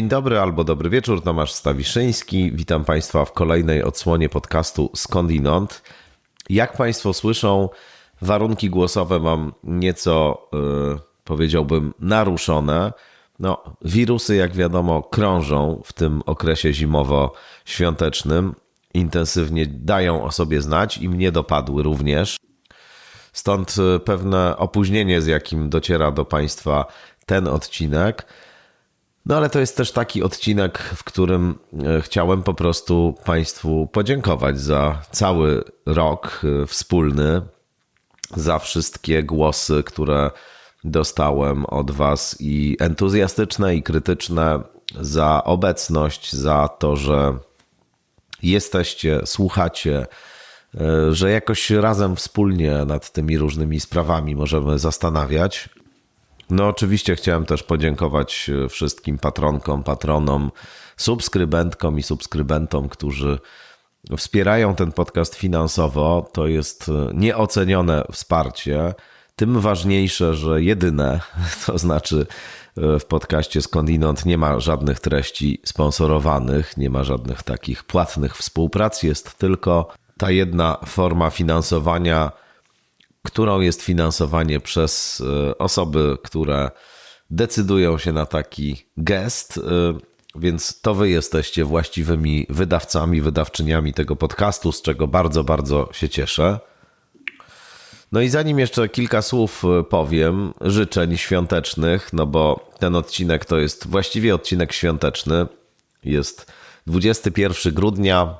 Dzień dobry albo dobry wieczór, Tomasz Stawiszyński. Witam Państwa w kolejnej odsłonie podcastu Skądinąd. Jak Państwo słyszą, warunki głosowe mam nieco, yy, powiedziałbym, naruszone. No, wirusy, jak wiadomo, krążą w tym okresie zimowo-świątecznym. Intensywnie dają o sobie znać i mnie dopadły również. Stąd pewne opóźnienie, z jakim dociera do Państwa ten odcinek. No ale to jest też taki odcinek, w którym e, chciałem po prostu Państwu podziękować za cały rok e, wspólny, za wszystkie głosy, które dostałem od Was i entuzjastyczne, i krytyczne, za obecność, za to, że jesteście, słuchacie, e, że jakoś razem wspólnie nad tymi różnymi sprawami możemy zastanawiać. No, oczywiście chciałem też podziękować e, wszystkim patronkom, patronom, subskrybentkom i subskrybentom, którzy wspierają ten podcast finansowo. To jest e, nieocenione wsparcie. Tym ważniejsze, że jedyne, to znaczy e, w podcaście Skądinąd nie ma żadnych treści sponsorowanych, nie ma żadnych takich płatnych współprac, jest tylko ta jedna forma finansowania którą jest finansowanie przez e, osoby, które decydują się na taki gest. E, więc to wy jesteście właściwymi wydawcami, wydawczyniami tego podcastu, z czego bardzo, bardzo się cieszę. No i zanim jeszcze kilka słów e, powiem, życzeń świątecznych, no bo ten odcinek to jest właściwie odcinek świąteczny. Jest 21 grudnia,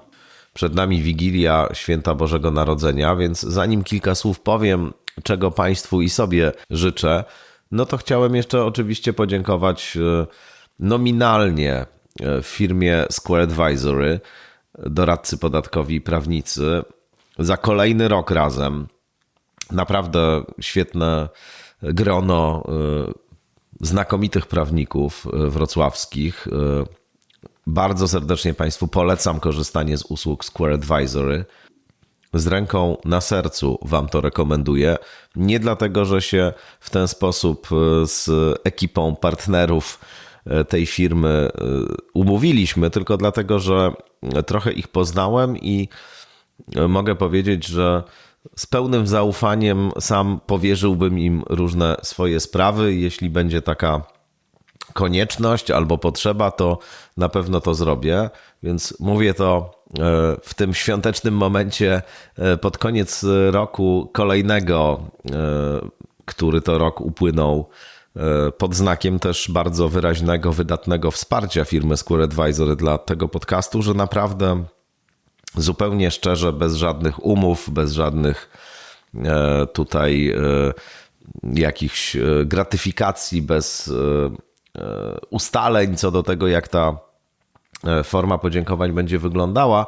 przed nami Wigilia Święta Bożego Narodzenia, więc zanim kilka słów powiem, czego Państwu i sobie życzę, no to chciałem jeszcze oczywiście podziękować e, nominalnie e, firmie Square Advisory, doradcy podatkowi i prawnicy, za kolejny rok razem. Naprawdę świetne grono e, znakomitych prawników wrocławskich, bardzo serdecznie Państwu polecam korzystanie z usług Square Advisory. Z ręką na sercu Wam to rekomenduję. Nie dlatego, że się w ten sposób e, z ekipą partnerów e, tej firmy e, umówiliśmy, tylko dlatego, że trochę ich poznałem i mogę powiedzieć, że z pełnym zaufaniem sam powierzyłbym im różne swoje sprawy. Jeśli będzie taka konieczność albo potrzeba, to na pewno to zrobię. Więc mówię to e, w tym świątecznym momencie e, pod koniec roku kolejnego, e, który to rok upłynął pod znakiem też bardzo wyraźnego, wydatnego wsparcia firmy Square Advisor dla tego podcastu, że naprawdę zupełnie szczerze, bez żadnych umów, bez żadnych tutaj jakichś gratyfikacji, bez ustaleń co do tego, jak ta forma podziękowań będzie wyglądała.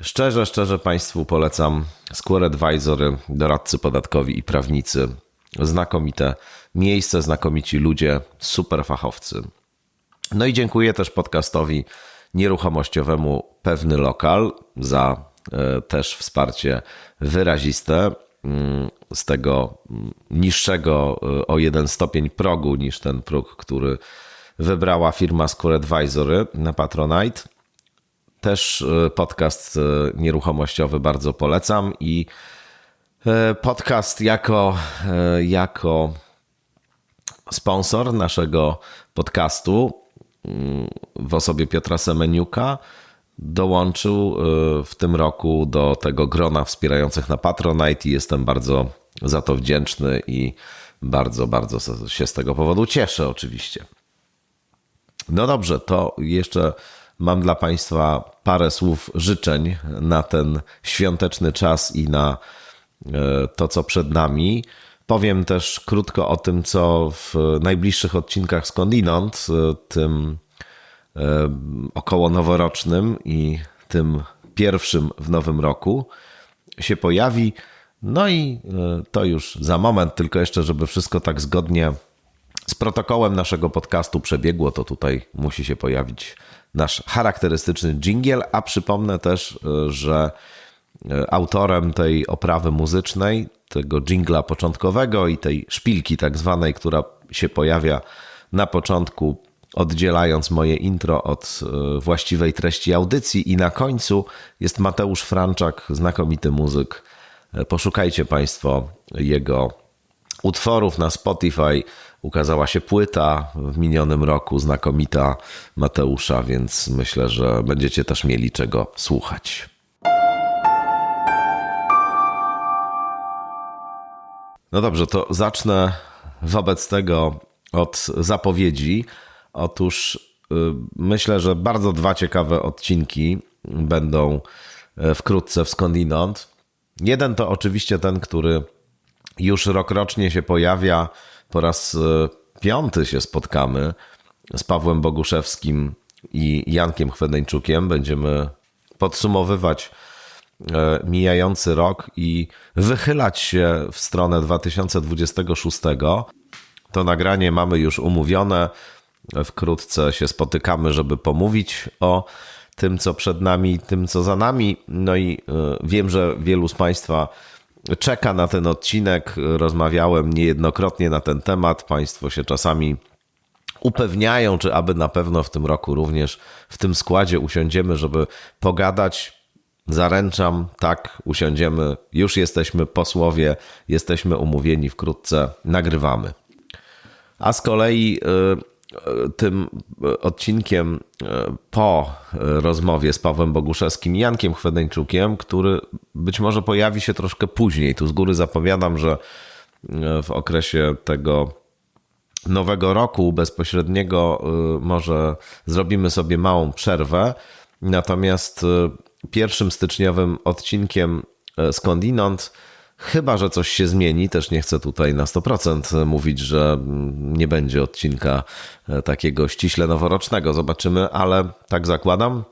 Szczerze, szczerze Państwu polecam Square Advisory, doradcy podatkowi i prawnicy. Znakomite miejsce, znakomici ludzie, super fachowcy. No i dziękuję też podcastowi nieruchomościowemu Pewny Lokal za e, też wsparcie wyraziste z tego niższego e, o jeden stopień progu niż ten próg, który wybrała firma Score Advisory na Patronite. Też e, podcast e, nieruchomościowy bardzo polecam i podcast jako, jako sponsor naszego podcastu mm, w osobie Piotra Semeniuka dołączył w tym roku do tego grona wspierających na Patronite i jestem bardzo za to wdzięczny i bardzo, bardzo się z tego powodu cieszę oczywiście. No dobrze, to jeszcze mam dla Państwa parę słów życzeń na ten świąteczny czas i na y, to, co przed nami. Powiem też krótko o tym, co w najbliższych odcinkach skądinąd, y, tym około noworocznym i tym pierwszym w nowym roku się pojawi. No i e, to już za moment, tylko jeszcze, żeby wszystko tak zgodnie z protokołem naszego podcastu przebiegło, to tutaj musi się pojawić nasz charakterystyczny jingle, a przypomnę też, e, że e, autorem tej oprawy muzycznej, tego jingla początkowego i tej szpilki tak zwanej, która się pojawia na początku oddzielając moje intro od e, właściwej treści audycji. I na końcu jest Mateusz Franczak, znakomity muzyk. Poszukajcie Państwo jego utworów na Spotify. Ukazała się płyta w minionym roku, znakomita Mateusza, więc myślę, że będziecie też mieli czego słuchać. No dobrze, to zacznę wobec tego od zapowiedzi. Otóż y, myślę, że bardzo dwa ciekawe odcinki będą y, wkrótce w skądinąd. Jeden to oczywiście ten, który już rokrocznie się pojawia. Po raz y, piąty się spotkamy z Pawłem Boguszewskim i Jankiem Chwedeńczukiem. Będziemy podsumowywać mijający rok i wychylać się w stronę 2026. To nagranie mamy już umówione. Wkrótce się spotykamy, żeby pomówić o tym, co przed nami, tym, co za nami. No i e, wiem, że wielu z Państwa czeka na ten odcinek. Rozmawiałem niejednokrotnie na ten temat. Państwo się czasami upewniają, czy aby na pewno w tym roku również w tym składzie usiądziemy, żeby pogadać. Zaręczam, tak, usiądziemy. Już jesteśmy posłowie, jesteśmy umówieni, wkrótce nagrywamy. A z kolei e, tym odcinkiem e, po rozmowie z Pawłem Boguszewskim i Jankiem Chwedeńczukiem, który być może pojawi się troszkę później. Tu z góry zapowiadam, że e, w okresie tego nowego roku bezpośredniego e, może zrobimy sobie małą przerwę. Natomiast pierwszym styczniowym odcinkiem skądinąd Chyba, że coś się zmieni, też nie chcę tutaj na 100% mówić, że nie będzie odcinka e, takiego ściśle noworocznego. Zobaczymy, ale tak zakładam.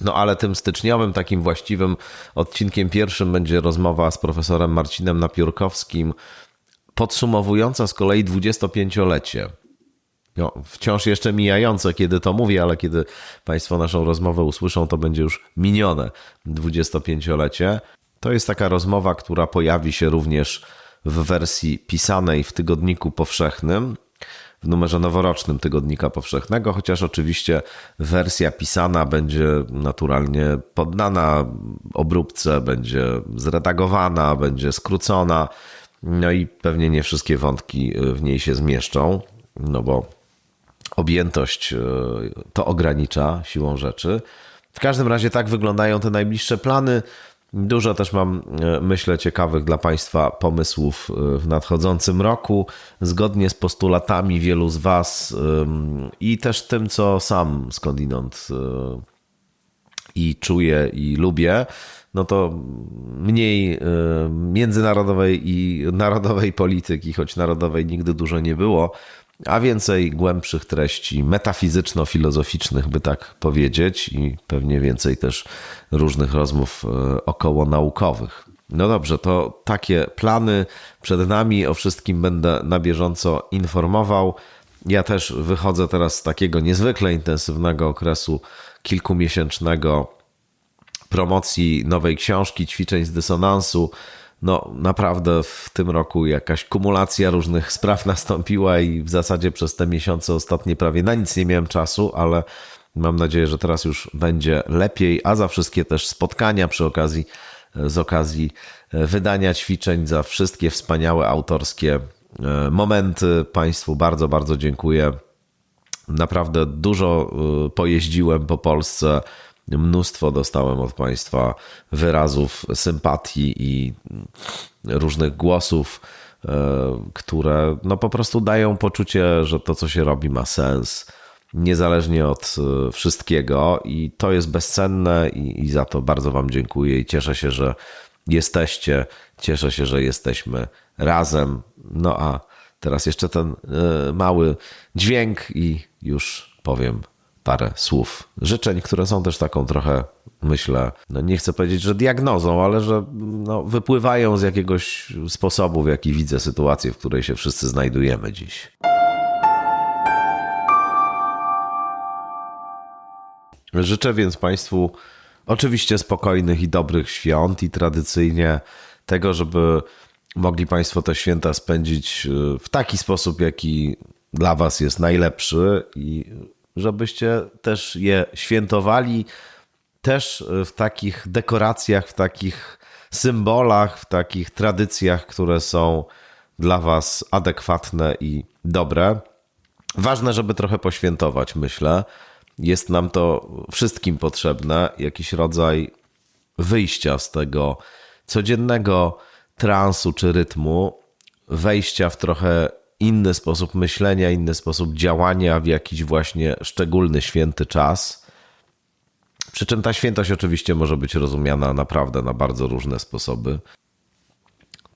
No ale tym styczniowym, takim właściwym odcinkiem pierwszym będzie rozmowa z profesorem Marcinem Napiórkowskim, podsumowująca z kolei 25-lecie. No, wciąż jeszcze mijające, kiedy to mówię, ale kiedy Państwo naszą rozmowę usłyszą, to będzie już minione 25-lecie. To jest taka rozmowa, która pojawi się również w wersji pisanej w Tygodniku Powszechnym, w numerze noworocznym Tygodnika Powszechnego, chociaż oczywiście wersja pisana będzie naturalnie poddana obróbce, będzie zredagowana, będzie skrócona, no i pewnie nie wszystkie wątki w niej się zmieszczą, no bo objętość e, to ogranicza siłą rzeczy. W każdym razie tak wyglądają te najbliższe plany. Dużo też mam, e, myślę, ciekawych dla Państwa pomysłów e, w nadchodzącym roku, zgodnie z postulatami wielu z Was i też tym, co sam skądinąd e, i czuję i lubię. No to mniej międzynarodowej i narodowej polityki, choć narodowej nigdy dużo nie było, a więcej głębszych treści metafizyczno-filozoficznych, by tak powiedzieć, i pewnie więcej też różnych rozmów e, około naukowych. No dobrze, to takie plany przed nami. O wszystkim będę na bieżąco informował. Ja też wychodzę teraz z takiego niezwykle intensywnego okresu kilkumiesięcznego promocji nowej książki, ćwiczeń z dysonansu no naprawdę w tym roku jakaś kumulacja różnych spraw nastąpiła i w zasadzie przez te miesiące ostatnie prawie na nic nie miałem czasu, ale mam nadzieję, że teraz już będzie lepiej, a za wszystkie też spotkania przy okazji, z okazji e, wydania ćwiczeń, za wszystkie wspaniałe autorskie e, momenty Państwu bardzo, bardzo dziękuję. Naprawdę dużo e, pojeździłem po Polsce Mnóstwo dostałem od Państwa wyrazów sympatii i różnych głosów, e, które no po prostu dają poczucie, że to, co się robi, ma sens, niezależnie od e, wszystkiego, i to jest bezcenne, i, i za to bardzo Wam dziękuję i cieszę się, że jesteście, cieszę się, że jesteśmy razem. No a teraz jeszcze ten e, mały dźwięk, i już powiem parę słów życzeń, które są też taką trochę, myślę, no nie chcę powiedzieć, że diagnozą, ale że no, wypływają z jakiegoś sposobu, w jaki widzę sytuację, w której się wszyscy znajdujemy dziś. Życzę więc Państwu oczywiście spokojnych i dobrych świąt i tradycyjnie tego, żeby mogli Państwo te święta spędzić w taki sposób, jaki dla Was jest najlepszy i żebyście też je świętowali też w takich dekoracjach, w takich symbolach, w takich tradycjach, które są dla Was adekwatne i dobre. Ważne, żeby trochę poświętować, myślę. Jest nam to wszystkim potrzebne, jakiś rodzaj wyjścia z tego codziennego transu czy rytmu, wejścia w trochę inny sposób myślenia, inny sposób działania w jakiś właśnie szczególny, święty czas. Przy czym ta świętość oczywiście może być rozumiana naprawdę na bardzo różne sposoby.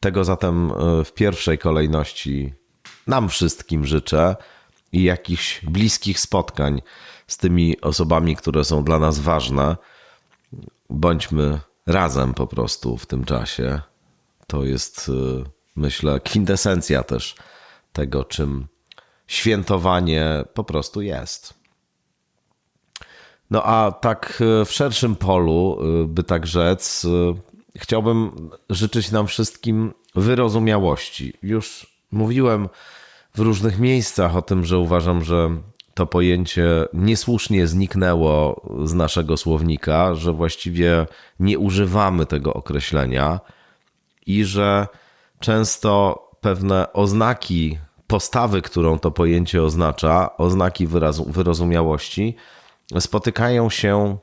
Tego zatem e, w pierwszej kolejności nam wszystkim życzę i jakichś bliskich spotkań z tymi osobami, które są dla nas ważne. Bądźmy razem po prostu w tym czasie. To jest, e, myślę, kwintesencja też tego, czym świętowanie po prostu jest. No a tak e, w szerszym polu, e, by tak rzec, e, chciałbym życzyć nam wszystkim wyrozumiałości. Już mówiłem w różnych miejscach o tym, że uważam, że to pojęcie niesłusznie zniknęło z naszego słownika, że właściwie nie używamy tego określenia i że często pewne oznaki postawy, którą to pojęcie oznacza, oznaki wyrozumiałości, spotykają się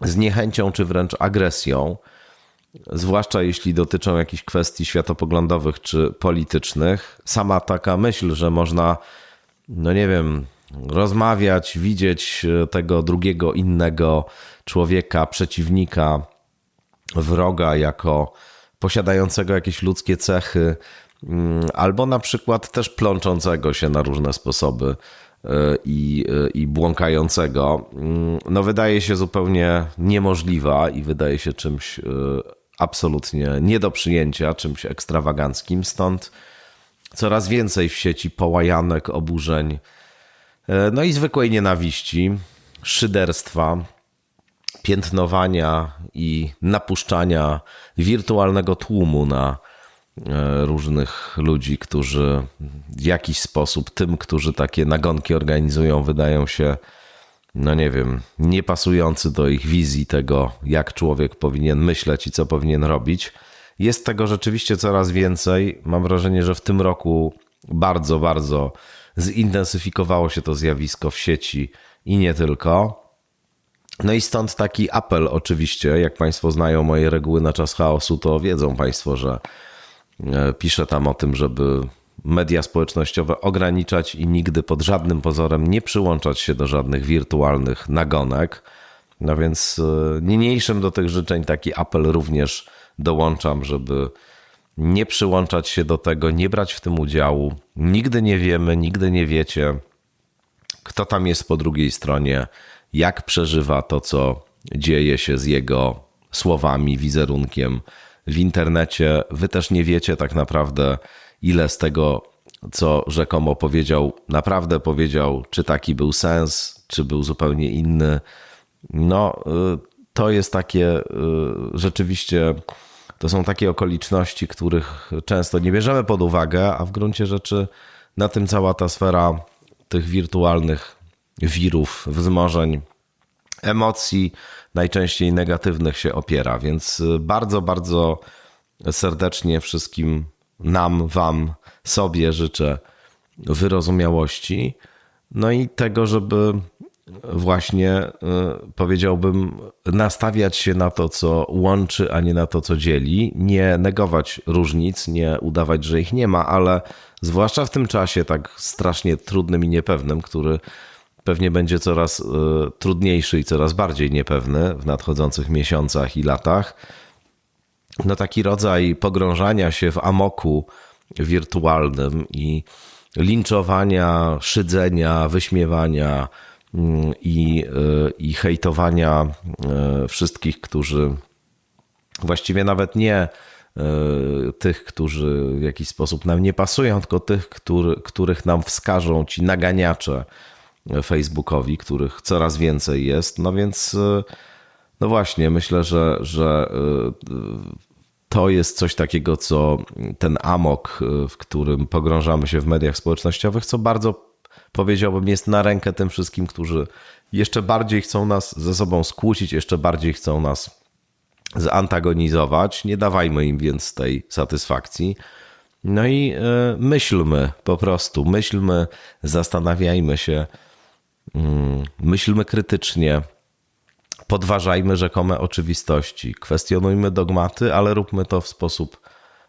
z niechęcią czy wręcz agresją, zwłaszcza jeśli dotyczą jakichś kwestii światopoglądowych czy politycznych. Sama taka myśl, że można, no nie wiem, rozmawiać, widzieć tego drugiego, innego człowieka, przeciwnika, wroga jako posiadającego jakieś ludzkie cechy, albo na przykład też plączącego się na różne sposoby i, i błąkającego, mm, no wydaje się zupełnie niemożliwa i wydaje się czymś e, absolutnie nie do przyjęcia, czymś ekstrawaganckim. Stąd coraz więcej w sieci połajanek, oburzeń, e, no i zwykłej nienawiści, szyderstwa, piętnowania i napuszczania wirtualnego tłumu na E, różnych ludzi, którzy w jakiś sposób tym, którzy takie nagonki organizują, wydają się, no nie wiem, niepasujący do ich wizji tego, jak człowiek powinien myśleć i co powinien robić. Jest tego rzeczywiście coraz więcej. Mam wrażenie, że w tym roku bardzo, bardzo zintensyfikowało się to zjawisko w sieci i nie tylko. No i stąd taki apel, oczywiście, jak Państwo znają moje reguły na czas chaosu, to wiedzą Państwo, że E, pisze tam o tym, żeby media społecznościowe ograniczać i nigdy pod żadnym pozorem nie przyłączać się do żadnych wirtualnych nagonek. No więc e, niniejszym do tych życzeń taki apel również dołączam, żeby nie przyłączać się do tego, nie brać w tym udziału. Nigdy nie wiemy, nigdy nie wiecie, kto tam jest po drugiej stronie, jak przeżywa to, co dzieje się z jego słowami, wizerunkiem w internecie. Wy też nie wiecie tak naprawdę, ile z tego, co rzekomo powiedział, naprawdę powiedział, czy taki był sens, czy był zupełnie inny. No, y, to jest takie y, rzeczywiście. To są takie okoliczności, których często nie bierzemy pod uwagę, a w gruncie rzeczy na tym cała ta sfera tych wirtualnych wirów, wzmożeń, emocji, najczęściej negatywnych się opiera. Więc y, bardzo, bardzo serdecznie wszystkim nam, Wam, sobie życzę wyrozumiałości. No i tego, żeby właśnie y, powiedziałbym, nastawiać się na to, co łączy, a nie na to, co dzieli. Nie negować różnic, nie udawać, że ich nie ma, ale zwłaszcza w tym czasie tak strasznie trudnym i niepewnym, który pewnie będzie coraz e, trudniejszy i coraz bardziej niepewny w nadchodzących miesiącach i latach. No taki rodzaj pogrążania się w amoku wirtualnym i linczowania, szydzenia, wyśmiewania mm, i, e, i hejtowania e, wszystkich, którzy właściwie nawet nie tych, którzy w jakiś sposób nam nie pasują, tylko tych, który, których nam wskażą ci naganiacze Facebookowi, których coraz więcej jest. No więc, e, no właśnie, myślę, że, że e, to jest coś takiego, co ten amok, e, w którym pogrążamy się w mediach społecznościowych, co bardzo powiedziałbym, jest na rękę tym wszystkim, którzy jeszcze bardziej chcą nas ze sobą skłócić, jeszcze bardziej chcą nas zantagonizować. Nie dawajmy im więc tej satysfakcji. No i myślmy po prostu, myślmy, zastanawiajmy się, myślmy krytycznie, podważajmy rzekome oczywistości, kwestionujmy dogmaty, ale róbmy to w sposób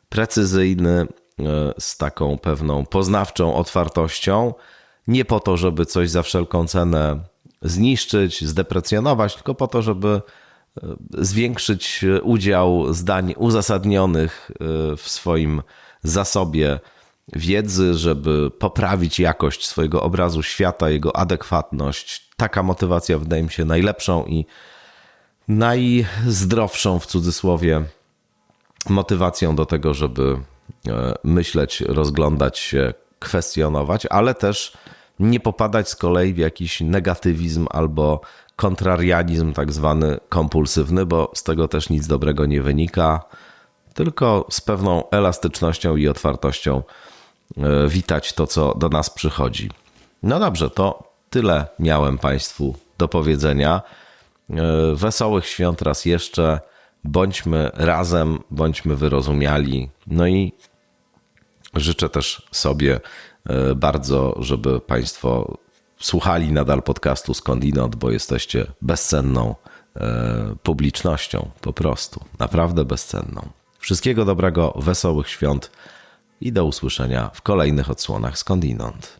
precyzyjny, y, z taką pewną poznawczą otwartością. Nie po to, żeby coś za wszelką cenę zniszczyć, zdeprecjonować, tylko po to, żeby zwiększyć udział zdań uzasadnionych w swoim zasobie wiedzy, żeby poprawić jakość swojego obrazu świata, jego adekwatność. Taka motywacja wydaje mi się najlepszą i najzdrowszą w cudzysłowie motywacją do tego, żeby e, myśleć, rozglądać się, kwestionować, ale też nie popadać z kolei w jakiś negatywizm albo kontrarianizm, tak zwany kompulsywny, bo z tego też nic dobrego nie wynika tylko z pewną elastycznością i otwartością witać to, co do nas przychodzi. No dobrze, to tyle miałem Państwu do powiedzenia. E, wesołych świąt raz jeszcze. Bądźmy razem, bądźmy wyrozumiali. No i życzę też sobie e, bardzo, żeby Państwo słuchali nadal podcastu Skądinąd, bo jesteście bezcenną publicznością, po prostu. Naprawdę bezcenną. Wszystkiego dobrego, wesołych świąt i do usłyszenia w kolejnych odsłonach skądinąd.